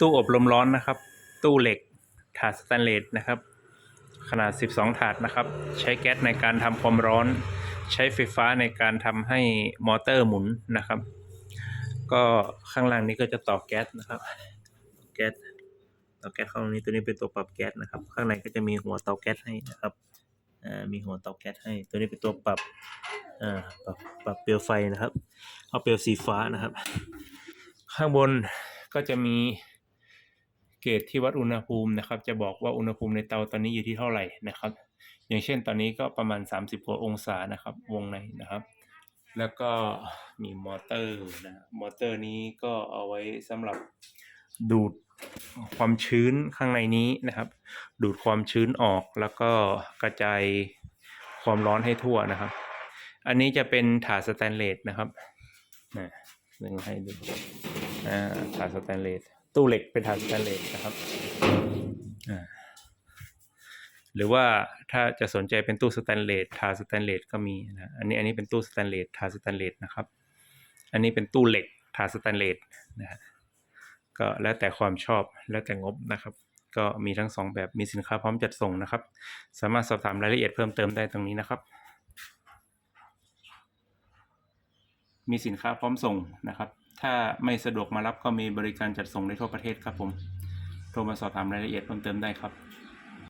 ตู้อบลมร้อนนะครับ ตู้เหล็กถาดสแตนเลสนะครับ ขนาด 12 ถาดนะครับ ใช้แก๊สในการทำความร้อน ใช้ไฟฟ้าในการทำให้มอเตอร์หมุนนะครับ ก็ข้างล่างนี้ก็จะต่อแก๊สนะครับแก๊สเตาแก๊สข้างนี้ตัวนี้เป็นตัวปรับแก๊สนะครับ ข้างในก็จะมีหัวเตาแก๊สให้นะครับอ่ามีหัวเตาแก๊สให้ ตัวนี้เป็นตัวปรับอ่าปรับปรับเปลวไฟนะครับ เอาเปลวสีฟ้านะครับ ข้างบนก็จะมี เกจที่วัดอุณหภูมินะครับ จะบอกว่าอุณหภูมิในเตาตอนนี้อยู่ที่เท่าไหร่นะครับ อย่างเช่นตอนนี้ก็ประมาณ 30กว่าองศานะครับ วงในนะครับ แล้วก็มีมอเตอร์นะมอเตอร์นี้ก็เอาไว้สำหรับดูดความชื้นข้างในนี้นะครับ ดูดความชื้นออกแล้วก็กระจายความร้อนให้ทั่วนะครับ อันนี้จะเป็นถาดสแตนเลสนะครับนะนึงให้ดูอ่าถาดสแตนเลส ตู้เหล็กเป็นถาดสแตนเลสนะครับหรือว่าถ้าจะสนใจเป็นตู้สแตนเลสถาสแตนเลสก็มีนะอันนี้อันนี้เป็นตู้สแตนเลสถาสแตนเลสนะครับ อันนี้เป็นตู้เหล็กถาสแตนเลสนะฮะก็แล้วแต่ความชอบแล้วแต่งบนะครับ ก็มีทั้งสองแบบมีสินค้าพร้อมจัดส่งนะครับ สามารถสอบถามรายละเอียดเพิ่มเติมได้ตรงนี้นะครับ มีสินค้าพร้อมส่งนะครับ ถ้าไม่สะดวกมารับก็มีบริการจัดส่งได้ทั่วประเทศครับผม โทรมาสอบถามรายละเอียดเพิ่มเติมได้ครับ